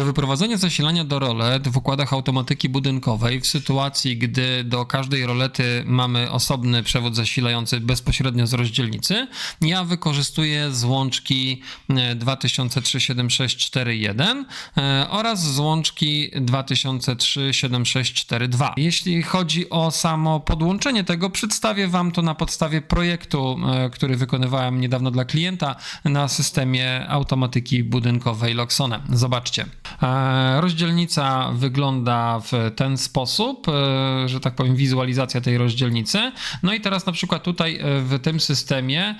Do wyprowadzenia zasilania do rolet w układach automatyki budynkowej w sytuacji, gdy do każdej rolety mamy osobny przewód zasilający bezpośrednio z rozdzielnicy, ja wykorzystuję złączki e, 20037641 e, oraz złączki 20037642. Jeśli chodzi o samo podłączenie tego, przedstawię Wam to na podstawie projektu, e, który wykonywałem niedawno dla klienta na systemie automatyki budynkowej Loxone. Zobaczcie. E, Rozdzielnica wygląda w ten sposób, e, że tak powiem, wizualizacja tej rozdzielnicy. No i teraz na przykład tutaj e, w tym systemie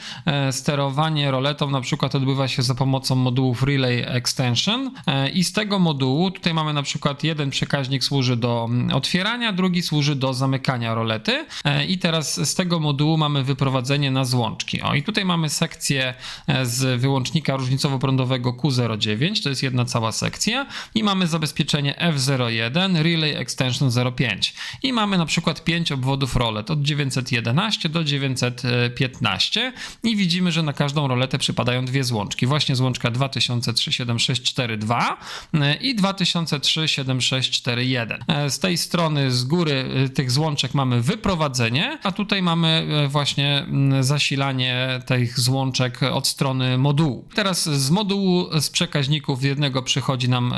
sterowanie roletą na przykład odbywa się za pomocą modułów Relay Extension i z tego modułu tutaj mamy na przykład jeden przekaźnik służy do otwierania, drugi służy do zamykania rolety i teraz z tego modułu mamy wyprowadzenie na złączki. O i tutaj mamy sekcję z wyłącznika różnicowo-prądowego Q09, to jest jedna cała sekcja i mamy zabezpieczenie F01 Relay Extension 05 i mamy na przykład 5 obwodów rolet od 911 do 915 i widzimy, że na każdą roletę przypadają dwie złączki. Właśnie złączka 20037642 e, i 20037641. E, Z tej strony z góry e, tych złączek mamy wyprowadzenie, a tutaj mamy właśnie zasilanie tych złączek od strony modułu. Teraz z modułu z przekaźników jednego przychodzi nam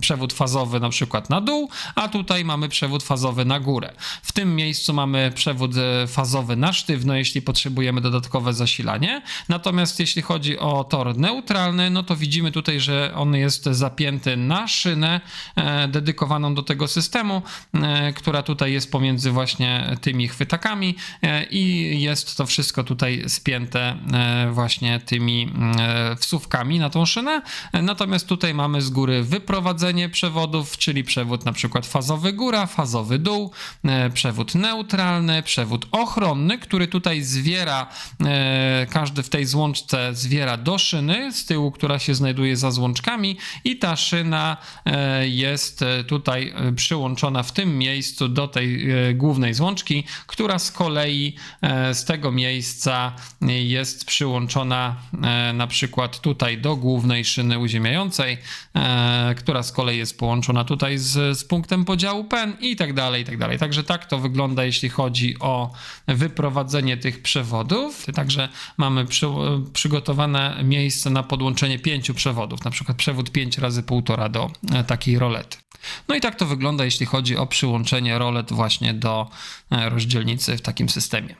przewód fazowy na przykład na dół, a tutaj mamy przewód fazowy na górę. W tym miejscu mamy przewód e, fazowy na sztywno, jeśli potrzebujemy dodatkowe zasilanie. Natomiast jeśli chodzi o tor neutralny, no to widzimy tutaj, że on jest zapięty na szynę e, dedykowaną do tego systemu, e, która tutaj jest pomiędzy właśnie tymi chwytakami i jest to wszystko tutaj spięte właśnie tymi e, wsówkami na tą szynę. Natomiast tutaj mamy z góry wyprowadzenie przewodów, czyli przewód na przykład fazowy góra, fazowy dół, e, przewód neutralny, przewód ochronny, który tutaj zwiera, e, każdy w tej złączce zwiera do szyny z tyłu, która się znajduje za złączkami i ta szyna e, jest tutaj przyłączona w tym miejscu do tej głównej złączki, która z kolei z tego miejsca jest przyłączona na przykład tutaj do głównej szyny uziemiającej, która z kolei jest połączona tutaj z, z punktem podziału PEN i tak dalej, i tak dalej. Także tak to wygląda, jeśli chodzi o wyprowadzenie tych przewodów. Także mamy przy, przygotowane miejsce na podłączenie pięciu przewodów, na przykład przewód 5 razy 1,5 do e, takiej rolety. No i tak to wygląda, jeśli chodzi o przyłączenie rolet właśnie do e, rozdzielnicy w takim systemie.